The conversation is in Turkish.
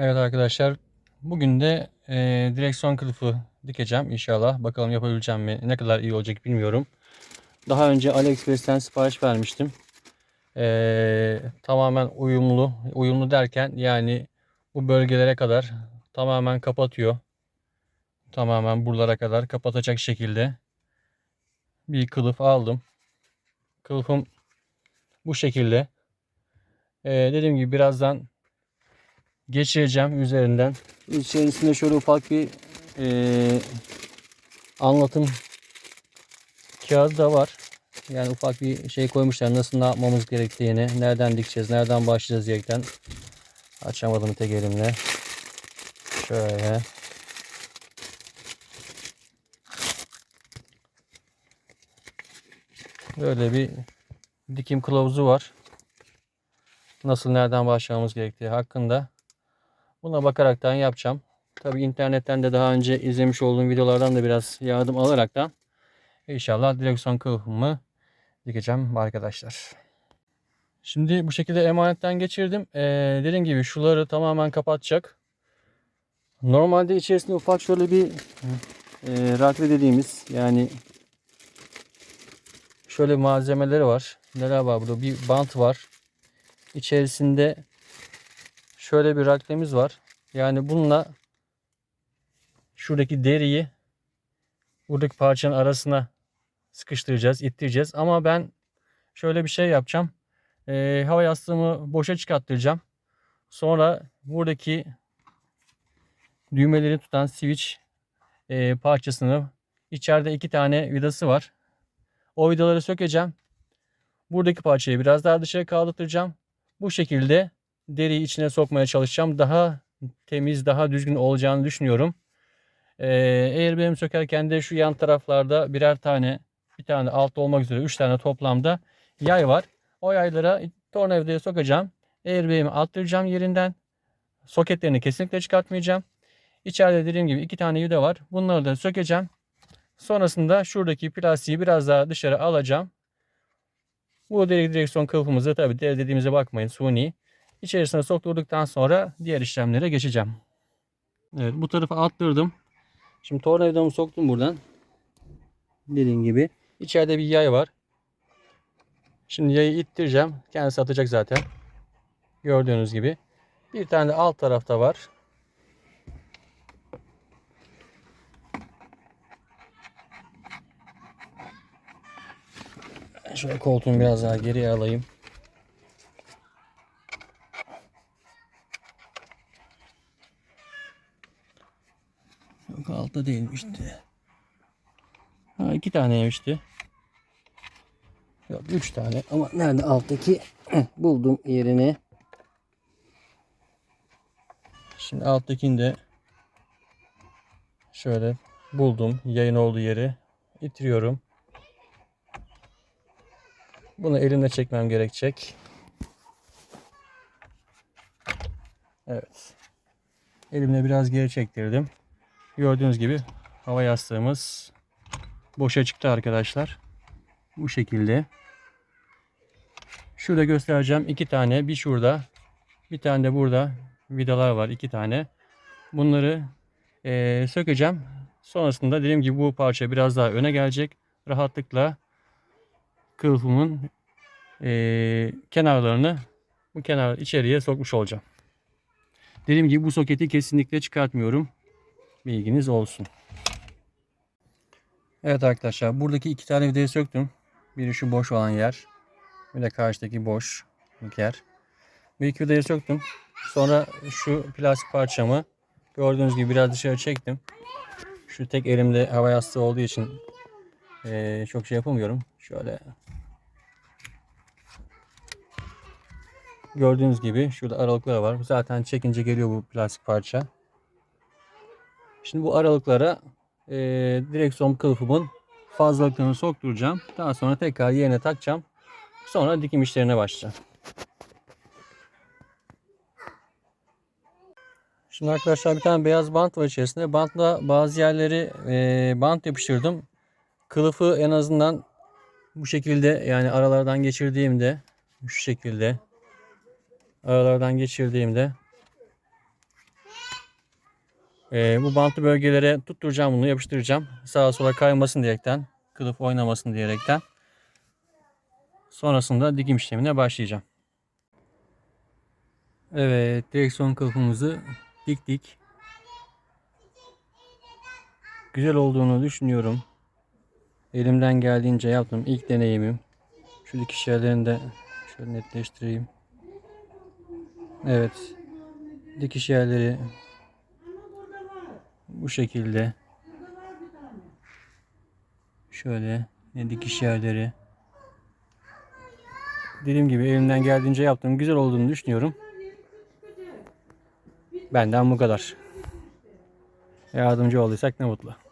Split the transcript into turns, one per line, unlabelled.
Evet arkadaşlar bugün de e, direksiyon kılıfı dikeceğim inşallah. Bakalım yapabileceğim mi? Ne kadar iyi olacak bilmiyorum. Daha önce AliExpress'ten sipariş vermiştim. E, tamamen uyumlu. Uyumlu derken yani bu bölgelere kadar tamamen kapatıyor. Tamamen buralara kadar kapatacak şekilde bir kılıf aldım. Kılıfım bu şekilde. E, dediğim gibi birazdan geçireceğim üzerinden. İçerisinde şöyle ufak bir eee, anlatım kağıdı da var. Yani ufak bir şey koymuşlar. Nasıl ne yapmamız gerektiğini, nereden dikeceğiz, nereden başlayacağız diyerekten. Açamadım tek elimle. Şöyle. Böyle bir dikim kılavuzu var. Nasıl nereden başlamamız gerektiği hakkında. Buna bakaraktan yapacağım. Tabi internetten de daha önce izlemiş olduğum videolardan da biraz yardım alaraktan inşallah direksiyon kılıfımı dikeceğim arkadaşlar. Şimdi bu şekilde emanetten geçirdim. Ee, dediğim gibi şuları tamamen kapatacak. Normalde içerisinde ufak şöyle bir e, rakri dediğimiz yani şöyle malzemeleri var. Neler var burada? Bir bant var. İçerisinde şöyle bir raklemiz var. Yani bununla şuradaki deriyi buradaki parçanın arasına sıkıştıracağız, ittireceğiz. Ama ben şöyle bir şey yapacağım. Ee, hava yastığımı boşa çıkarttıracağım. Sonra buradaki düğmeleri tutan switch e, parçasını içeride iki tane vidası var. O vidaları sökeceğim. Buradaki parçayı biraz daha dışarı kaldırtacağım. Bu şekilde deriyi içine sokmaya çalışacağım. Daha temiz, daha düzgün olacağını düşünüyorum. Ee, eğer benim sökerken de şu yan taraflarda birer tane, bir tane altta olmak üzere üç tane toplamda yay var. O yaylara tornavidaya sokacağım. Airbag'imi attıracağım yerinden. Soketlerini kesinlikle çıkartmayacağım. İçeride dediğim gibi iki tane vida var. Bunları da sökeceğim. Sonrasında şuradaki plastiği biraz daha dışarı alacağım. Bu deri direksiyon kılıfımızı tabi dediğimize bakmayın suni. İçerisine sokturduktan sonra diğer işlemlere geçeceğim. Evet bu tarafa attırdım. Şimdi tornavidamı soktum buradan. Dediğim gibi. İçeride bir yay var. Şimdi yayı ittireceğim. Kendisi atacak zaten. Gördüğünüz gibi. Bir tane de alt tarafta var. Şöyle koltuğumu biraz daha geriye alayım. Yok altta değilmişti. Ha iki taneymişti. Yok üç tane ama nerede alttaki buldum yerini. Şimdi alttakini de şöyle buldum yayın olduğu yeri itiriyorum. Bunu elimle çekmem gerekecek. Evet. Elimle biraz geri çektirdim. Gördüğünüz gibi hava yastığımız boşa çıktı arkadaşlar. Bu şekilde. Şurada göstereceğim iki tane. Bir şurada. Bir tane de burada. Vidalar var iki tane. Bunları eee, sökeceğim. Sonrasında dediğim gibi bu parça biraz daha öne gelecek. Rahatlıkla kılıfımın eee, kenarlarını bu kenar içeriye sokmuş olacağım. Dediğim gibi bu soketi kesinlikle çıkartmıyorum. Bilginiz olsun. Evet arkadaşlar buradaki iki tane vidayı söktüm. Biri şu boş olan yer. Bir de karşıdaki boş yer. Bu iki vidayı söktüm. Sonra şu plastik parçamı gördüğünüz gibi biraz dışarı çektim. Şu tek elimde hava yastığı olduğu için eee, çok şey yapamıyorum. Şöyle gördüğünüz gibi şurada aralıklar var. Zaten çekince geliyor bu plastik parça. Şimdi bu aralıklara e, direksiyon kılıfımın fazlalıklarını sokturacağım. Daha sonra tekrar yerine takacağım. Sonra dikim işlerine başlayacağım. Şimdi arkadaşlar bir tane beyaz bant var içerisinde. Bantla bazı yerleri e, bant yapıştırdım. Kılıfı en azından bu şekilde yani aralardan geçirdiğimde şu şekilde aralardan geçirdiğimde Ee, bu bantlı bölgelere tutturacağım bunu yapıştıracağım. Sağa sola kaymasın diyerekten. Kılıf oynamasın diyerekten. Sonrasında dikim işlemine başlayacağım. Evet direksiyon kılıfımızı diktik. Güzel olduğunu düşünüyorum. Elimden geldiğince yaptım. İlk deneyimim. Şu dikiş yerlerini de şöyle netleştireyim. Evet. Dikiş yerleri bu şekilde. Şöyle ne dikiş yerleri. Dediğim gibi elimden geldiğince yaptım. Güzel olduğunu düşünüyorum. Benden bu kadar. Yardımcı olduysak ne mutlu.